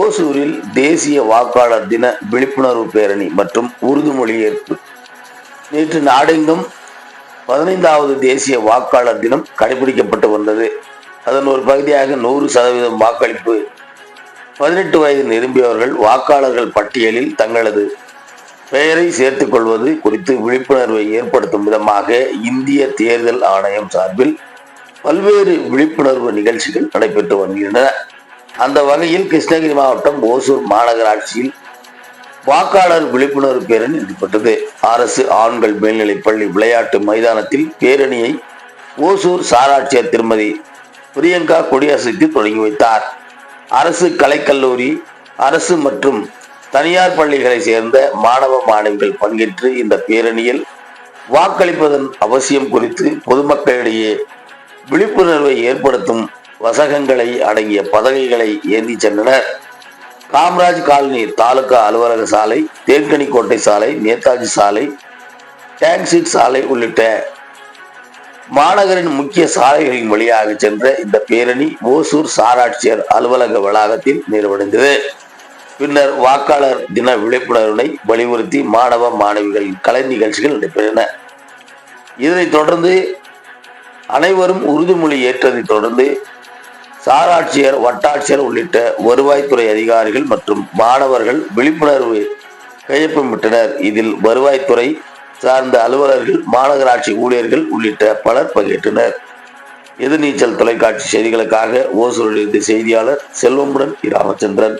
ஓசூரில் தேசிய வாக்காளர் தின விழிப்புணர்வு பேரணி மற்றும் உருது மொழியேற்பு. நேற்று நாடெங்கும் பதினைந்தாவது தேசிய வாக்காளர் தினம் கடைபிடிக்கப்பட்டு வந்தது. அதன் ஒரு பகுதியாக நூறு சதவீதம் வாக்களிப்பு. பதினெட்டு வயது நிரம்பியவர்கள் வாக்காளர்கள் பட்டியலில் தங்களது பெயரை சேர்த்துக் கொள்வது குறித்து விழிப்புணர்வை ஏற்படுத்தும் விதமாக இந்திய தேர்தல் ஆணையம் சார்பில் பல்வேறு விழிப்புணர்வு நிகழ்ச்சிகள் நடைபெற்று வருகின்றன. அந்த வகையில் கிருஷ்ணகிரி மாவட்டம் ஓசூர் மாநகராட்சியில் வாக்காளர் விழிப்புணர்வு பேரணி ஈடுபட்டது அரசு ஆண்கள் மேல்நிலைப்பள்ளி விளையாட்டு மைதானத்தில் பேரணியை ஓசூர் சாராட்சியர் திருமதி பிரியங்கா கொடியசைத்து தொடங்கி வைத்தார். அரசு கலைக்கல்லூரி அரசு மற்றும் தனியார் பள்ளிகளை சேர்ந்த மாணவ மாணவிகள் பங்கேற்று இந்த பேரணியில் வாக்களிப்பதன் அவசியம் குறித்து பொதுமக்களிடையே விழிப்புணர்வை ஏற்படுத்தும் வசகங்களை அடங்கிய பதவிகளை ஏந்தி சென்றனர். காமராஜ் காலனி தாலுகா அலுவலக சாலை தேன்கனிக்கோட்டை சாலை நேதாஜி சாலை டேங்க்சிட் சாலை உள்ளிட்ட மாநகரின் முக்கிய சாலைகளின் வழியாக சென்ற இந்த பேரணி ஓசூர் சாராட்சியர் அலுவலக வளாகத்தில் நிறைவடைந்தது. பின்னர் வாக்காளர் தின விழிப்புணர்வினை வலியுறுத்தி மாணவ மாணவிகளின் கலை நிகழ்ச்சிகள் நடைபெற்றன. இதனைத் தொடர்ந்து அனைவரும் உறுதிமொழி ஏற்றதைத் தொடர்ந்து சாராட்சியர் வட்டாட்சியர் உள்ளிட்ட வருவாய்த்துறை அதிகாரிகள் மற்றும் மாணவர்கள் விழிப்புணர்வு கையொப்பமிட்டனர் இதில் வருவாய்த்துறை சார்ந்த அலுவலர்கள் மாநகராட்சி ஊழியர்கள் உள்ளிட்ட பலர் பங்கேற்றனர். எதிர்நீச்சல் தொலைக்காட்சி செய்திகளுக்காக ஓசூரிலிருந்து செய்தியாளர் செல்வமுடன் ராமச்சந்திரன்